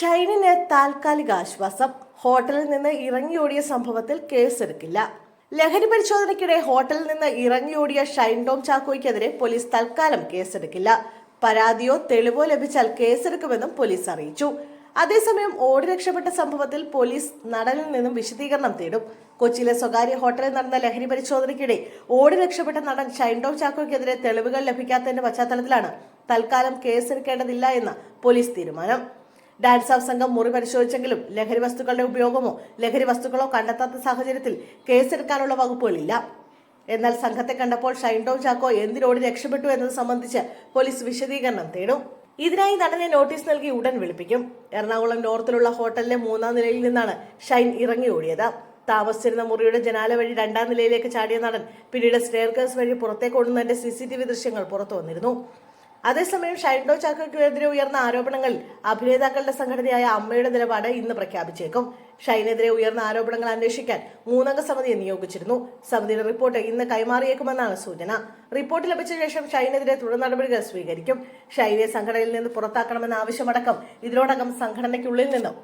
ഷൈനിന് താൽക്കാലിക ആശ്വാസം. ഹോട്ടലിൽ നിന്ന് ഇറങ്ങിയോടിയ സംഭവത്തിൽ കേസെടുക്കില്ല. ലഹരി പരിശോധനയ്ക്കിടെ ഹോട്ടലിൽ നിന്ന് ഇറങ്ങിയോടിയ ഷൈൻ ടോം ചാക്കോയ്ക്കെതിരെ പോലീസ് തൽക്കാലം കേസെടുക്കില്ല. പരാതിയോ തെളിവോ ലഭിച്ചാൽ കേസെടുക്കുമെന്നും പോലീസ് അറിയിച്ചു. അതേസമയം ഓടി രക്ഷപ്പെട്ട സംഭവത്തിൽ പോലീസ് നടനിൽ നിന്നും വിശദീകരണം തേടും. കൊച്ചിയിലെ സ്വകാര്യ ഹോട്ടലിൽ നടന്ന ലഹരി പരിശോധനയ്ക്കിടെ ഓടി രക്ഷപ്പെട്ട നടൻ ഷൈൻ ടോം ചാക്കോയ്ക്കെതിരെ തെളിവുകൾ ലഭിക്കാത്തതിന്റെ പശ്ചാത്തലത്തിലാണ് തൽക്കാലം കേസെടുക്കേണ്ടതില്ല എന്ന പോലീസ് തീരുമാനം. ഡാൻസ് സംഘം മുറി പരിശോധിച്ചെങ്കിലും ലഹരി വസ്തുക്കളുടെ ഉപയോഗമോ ലഹരി വസ്തുക്കളോ കണ്ടെത്താത്ത സാഹചര്യത്തിൽ കേസെടുക്കാനുള്ള വകുപ്പുകളില്ല. എന്നാൽ സംഘത്തെ കണ്ടപ്പോൾ ഷൈൻഡോ ചാക്കോ എന്തിനോട് രക്ഷപ്പെട്ടു എന്നത് സംബന്ധിച്ച് പോലീസ് വിശദീകരണം തേടും. ഇതിനായി നടനെ നോട്ടീസ് നൽകി ഉടൻ വിളിപ്പിക്കും. എറണാകുളം നോർത്തിലുള്ള ഹോട്ടലിലെ മൂന്നാം നിലയിൽ നിന്നാണ് ഷൈൻ ഇറങ്ങി ഓടിയത് താമസിച്ചിരുന്ന മുറിയുടെ ജനാല വഴി രണ്ടാം നിലയിലേക്ക് ചാടിയ നടൻ പിന്നീട് സ്റ്റെയർകേഴ്സ് വഴി പുറത്തേക്ക് ഓടുന്നതിന്റെ സി സി ടി വി ദൃശ്യങ്ങൾ പുറത്തു വന്നിരുന്നു അതേസമയം ഷൈൻഡോ ചാക്കോയ്ക്കെതിരെ ഉയർന്ന ആരോപണങ്ങളിൽ അഭിനേതാക്കളുടെ സംഘടനയായ അമ്മയുടെ നിലപാട് ഇന്ന് പ്രഖ്യാപിച്ചേക്കും. ഷൈനെതിരെ ഉയർന്ന ആരോപണങ്ങൾ അന്വേഷിക്കാൻ മൂന്നംഗ സമിതിയെ നിയോഗിച്ചിരുന്നു. സമിതിയുടെ റിപ്പോർട്ട് ഇന്ന് കൈമാറിയേക്കുമെന്നാണ് സൂചന. റിപ്പോർട്ട് ലഭിച്ച ശേഷം ഷൈനെതിരെ തുടർ നടപടികൾ സ്വീകരിക്കും. ഷൈനെ സംഘടനയിൽ നിന്ന് പുറത്താക്കണമെന്ന ആവശ്യമടക്കം ഇതിനോടകം സംഘടനയ്ക്കുള്ളിൽ നിന്നും